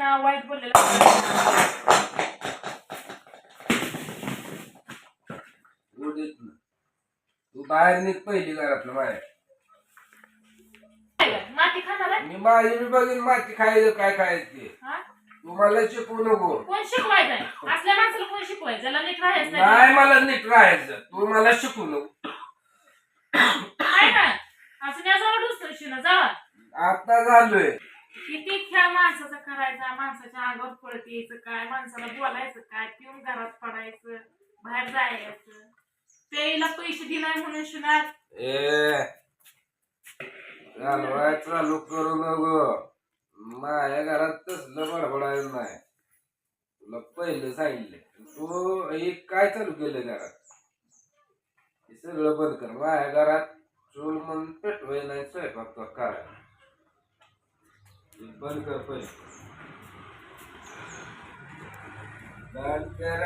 ना वाईट बोललेलं. तू बाहेर निघ पहिली घरातलं माझ्या माती खाणार आहे? मी माझी बघीन माती खायचं काय खायचं ते. हा? मला शिकवू नको. कोण शिकवायचंय असल्या माणसाला कोण शिकवायचं? ज्याला नीट राहायचं नाही. मला नीट राहायचं. तू मला शिकवू नको. काय ना? असं नाही जावं दुसरं जावा. आता झालोय. किती खेळ माणसाचा करायचा? माणसाच्या अंगावर पळत यायचं काय? माणसाला बोलायचं काय? पिऊन घरात पडायचं बाहेर जायचं. प्यायला पैसे दिलाय म्हणून शिणार ए चालू करू नको. माझ्या घरात तसलं बडबडायचं नाही. तुला पहिलं सांगितलं. तू हे काय चालू केलं घरात? हे सगळं बंद कर. माझ्या घरात चूल म्हणून पेटवाय नाही स्वयंपाक करायला. बंद कर पहिले बंद कर.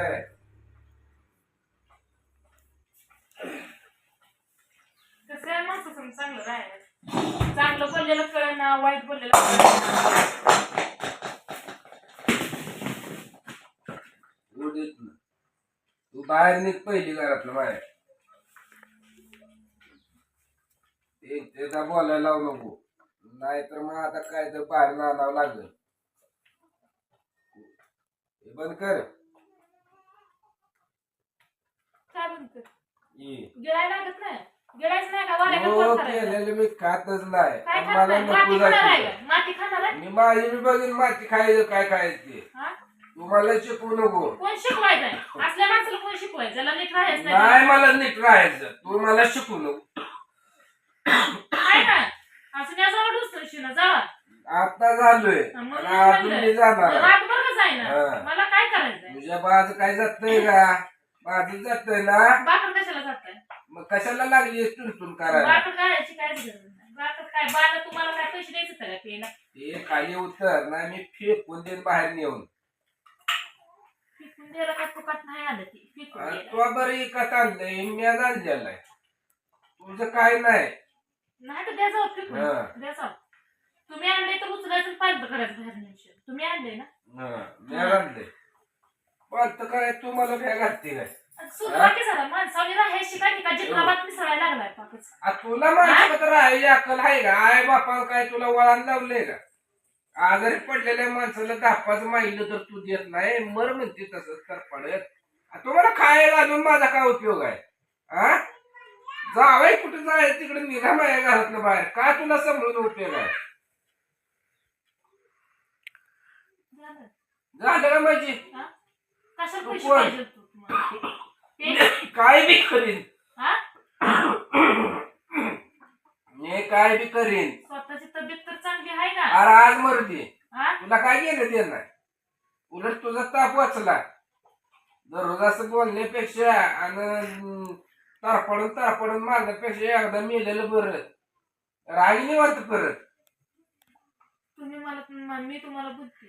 कसं आहे चांगलं राहायचं चांगलं बोललेलं कळ ना वाईट बोललेलं कळेना. उडीत ना. तू बाहेर निघ पहिली घरातलं माझ्या ते त्याचा बोलायला लावू नको नाहीतर मग आता काय तर बाहेर आणावं लागलं. हे बंद कर. काय म्हणतो ये. गिळायला लागत नाही. गिळायचं नाही का? वाऱ्याला हो केलेलं मी खातच नाही. काय आणि खात मला नाही? नको माती खाणार आहे जायचं का? माती खाणार आहे? मी माझी बघीन माती खायचं काय खायचं. ते हा? तू मला शिकवू नको. कोण शिकवायचंय असल्या माणसाला कोण शिकवायचं? ज्याला नीट राहायचं नाही. नाही मला नीट राहायचं. तू मला शिकवू नको. ना असं जावं जावा. आता झालोय. मग आणि मी अजून म्हणलं, मी जाणार आहे. रात बरं जाय ना. मला काय करायचंय? तुझ्या बाज काय जातंय का? बाजू जातंय ना? बाकड कशाला जाताय? मग कशाला लागली टुनटुन करायला? बाकड काढायची काय गरज नाही. बाकड काय बाला तुम्हाला काय पैसे द्यायचं का ते खाली उतर नाही मी फेकून देईन बाहेर नेऊन. फिकून द्यायला काय फुकट नाही आलं ती फिकून आणि द्यायला. तो बरं इकत आणलंय मी आणलेलाय तुझं काय नाही. नाही तर फिकून. तुम्ही आणले तर उचलायचं आणि करायचं बाहेर तुम्ही आणले ना? हं, पण तर काय तू मला काय घालते काय? आणि सुधरा की जरा माणसाने राहायची काय? का जित्राबात मिसळायला लागलाय पाकच. आ, तुला अक्कल आहे का? बापा काय तुला वळण का? आजारी पडलेल्या माणसाला धापाच माहिलं तर तू देत नाही. मर म्हणते तसंच तर पडत. आ, तुम्हाला खायला घालून माझा काय उपयोग आहे? हा जावाय कुठे जाय तिकडे निघा माझ्या घरातलं बाहेर का तुला समजून उपयोग आहे झालं. झालं का माझी हा? कशाला पैसे कोण? पाहिजे होते तुम्हाला? ते- काय बी करीन हा? मी काय बी करीन स्वतःची तब्येत तर चांगली आहे का अरे आज मरते हा? तुला काय गेलं ते नाही उलट तुझा ताप वाचला दररोज असं बोलण्यापेक्षा आणि तारपडून तारपडून मारण्यापेक्षा एकदा मेलेलं बरं. रागी निवांत परत. तुम्ही मला म- मी तुम्हाला बुद्धी.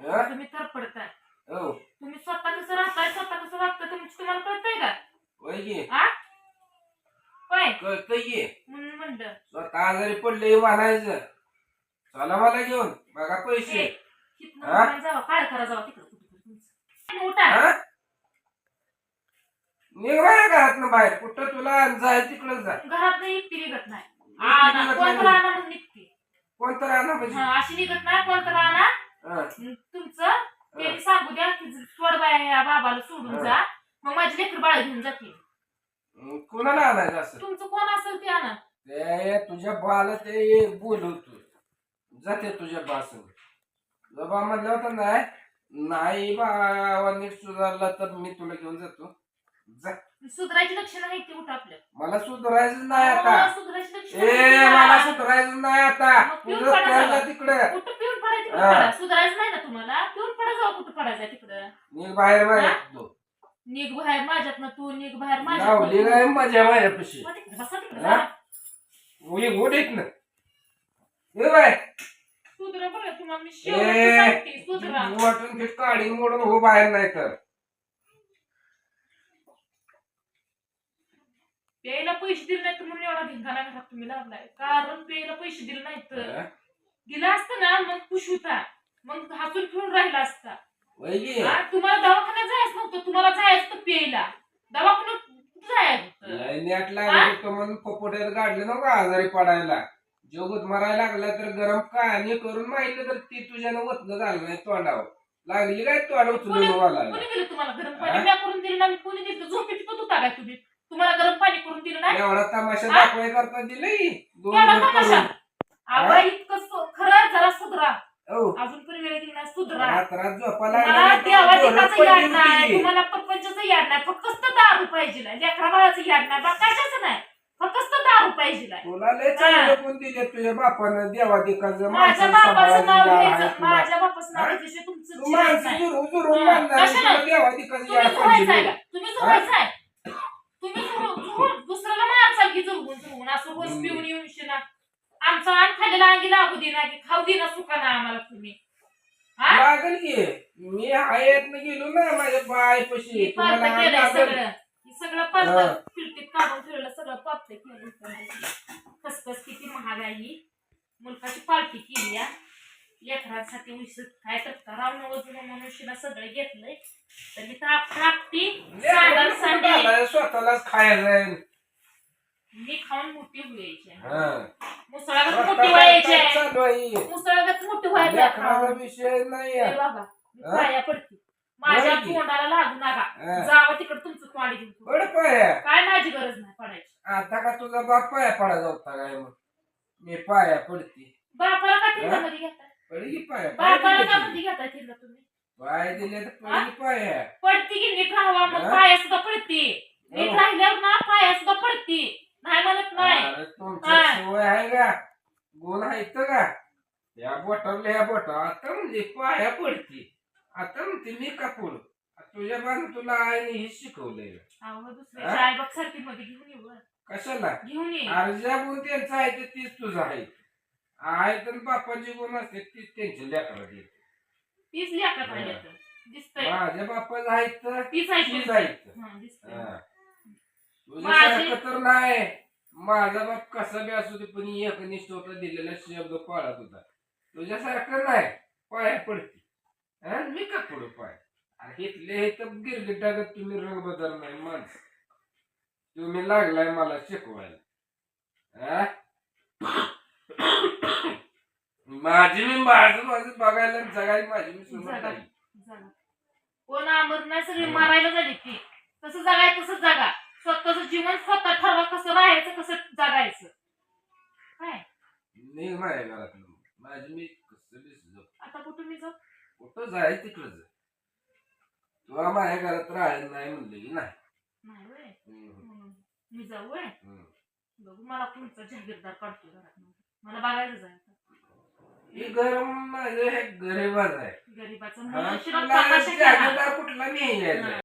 हं? तुम्ही तर पडताय हो. तुम्ही स्वतः कसं राहताय स्वतः कसं वागताय तुमची तुम्हाला कळतंय का? वय घे हा होय. कळतंय म्हणून म्हणलं. स्वतः आजारी पडले म्हणायचं. चला मला घेऊन. बघा पैसे. हा? उठायला जावा काय करा जावा तिकडं कुठं तुमचं. उठा. हा निघ माझ्या घरातनं बाहेर. कुठं तुला जाय तिकडं जा. घरात नाही एकटी निघत नाही एकटी आणा निघत कोण तर नाही. आणा म्हणून निघते. कोणतं राहणार म्हणजे? हा, अशी निघत नाही कोण तर आणा हं, तुमचं ते सांगू द्या की सोड बाया बाबाला सोडून. जा. मग माझी लेकर बाळ घेऊन जाते कुणाला आणायचं असं? तुमचं कोण असेल ते आणा. ते तुझ्या बाला ते बोलवतो जाते तुझ्या बासंग जबा म्हणलं होतं नाही. नाही बा नीट सुधारला तर मी तुला घेऊन जातो. जा सुधारायची लक्षणं आहेत ते उठा आपल्या मला सुधारायचं नाही आता हो, सुधारायची लक्षणं ए आहेत मला? सुधारायचं नाही आता मग पिऊन तुझं पडा त्याला जरा. तिकडे कुठं पिऊन पडायचं तिकडं हा. पडा. सुधारायचं नाही ना तुम्हाला पिऊन पडा जाऊ कुठं पडायचं तिकडं नीट बाहेर हा? बाहेर तू निघ बाहेर माझ्यात ना तू निघ बाहेर लावली काय माझ्या माझ्यापाशी बसा तिकडं हा? जा. उडी गोडीत ना ए बाय सुधरा बरं तुम्हाला मी ए शेवटचं सांगते सुधरा वाटून ते काढी मोडून हो बाहेर नाही तर प्यायला पैसे दिले नाहीत म्हणून एवढा धिंगाणा घरात तुम्ही लावलाय कारण प्यायला पैसे दिले नाहीत. हं? दिलं असतं ना मग खुश होता. मग हसून फिरून राहिला असता. तुम्हाला दवाखान्यात जायचं नव्हतं. तुम्हाला जायचं होतं प्यायला. दवाखान्यात कुठं जायचं होतं? लय नेट लागत होतं म्हणून पोपोट्यात गाडलं नको आजारी पडायला. जोगत मारायला लागला तर गरम कहाणी करून माहिती तर ती तुझ्यानं वतलं झालं नाही तोंडावर. लागली काय तोंड उचलून कोणी बोलायला कोणी दिलं तुम्हाला? गरम हा? पाणी करून दिलं नाही. कोणी दिलं झोपेत पित होता काय तुम्ही? तुम्हाला गरम पाणी करून दिलं नाही? एवढा तमाशा? दाखवाय करता दिलंय दोन केवढा घर तमाशा? करून. आबा इतकं सु- खरं जरा सुधरा. हो. अजून पण वेळ नाही सुधरा. तुम्हाला लागलं पडली नाही होती. प्रपंचाचं याड नाही. फक्त दारू पाहिजे लेकरा बाळाचं याड नाही. बा कशाचं नाही? फक्त तुला लय चांगलं कोण दिले तुझ्या बापानं. देवादिकाचं माझ्या माणसानं बापाचं नाव आहे तुला. माझ्या बापाचं नाव हा? तुमचं तू जीवन माणसं नाही. जुरू- जुरून हा, मानणार, कशाला? तुला देवादिकाचं तुम्ही याड आहे. का? तुम्ही आहे? की जुळवून जुळवून असं हम्म. पिऊन येऊन शिना आमचा आण खाल्लेला अंगी लागू दे ना की खाऊ दे ना सुका ना आम्हाला तुम्ही. हा? लागल की. मी हयात गेलो ना माझ्या हे केलंय लागल. सगळं. हे सगळं हा. फिरतीत काढून ठेवलं सगळं पार्ट केलं कसकस किती महागाई मुलकाची पार्टी केली या लेकरांसाठी विषय काय तर करावं वजन मनुष्याला सगळं घेतलंय. तर मी ताप तापती सांडाल सांडी स्वतःलाच खायचं मी खाऊन मोठी व्हायची. मुसळागत मोठी व्हायची? मुसळागत मोठी विषय नाही बाबा? पाया पडते. माझ्या? तोंडाला लागू नका. जावं तिकडे तुमचं तोंड घेऊन काय माझी गरज नाही पडायची. आता का तुझा बाप पाया पडायचा होता काय मग मी पाया पडते. बापाला का पडली की पाया? बापाला का मध्ये घेताय तिरडा तुम्ही? पाय दिले तर पडली पाया. पडती की नीट राहावा मग? पाया सुद्धा पडती. नीट हो. राहिल्यावर ना पाया सुद्धा पडती. नाही म्हणत नाही. अरे हा. सवय आहे का? का? या बोटावले ह्या बोटा आता म्हणजे पाया पडती. आता म्हणते मी का पडू तुझ्या बाजू तुला आईने हे शिकवलंय. अहो दुसऱ्याच्या आई बाप सारखी मध्ये घेऊन येऊ हं. कशाला? घेऊन ये. अरे ज्या गुण त्यांचा आहे ते तीच तुझा आहे. आहे तर बापाचे गुण असते तीच त्यांच्या लेकरात येते तीच लेखा पाहिजे दिसतंय. माझ्या बापाला आहेत तर तीच आहे तीच ती. आहेत हं, दिसतंय. हा. माझी- तुझ्यासारखं तर नाही. माझा बाप कसा बी असू दे पण एक निष्ठोता दिलेला शब्द पाळत होता. तुझ्यासारखं नाही. पाया पडते. हा? मी का पडू पाय? अरे इथले हे तर गिरगिटागत तुम्ही रंग बदल नाही माणस. तुम्ही लागलाय मला शिकवायला. हा? माझी मी माझं माझं बघायला आणि जगायला माझी मी सुरुवात. जगा. कोण आमर नाही सगळी मारायला झाली ती? कसं जगाय तसं जगा. स्वतःच जीवन स्वतः ठरवा कसं राहायचं कसं जगायचं. काय? निघ माझ्या घरातलं माझी मी कसं दिसलो आता कुठं मी जाऊ? कुठं जाय तिकडं जा तुला माझ्या घरात राहायला नाही म्हणलं की नाही. नाही. हम्म, म्हणून मी जाऊ. हम्म. बघू मला कोणता जागीरदार काढतो घरात मला बघायचं जाय हे घर माझं हे गरीबाच आहे. गरीबाचं म्हणून तुला केला. कुठला नाही. यायचा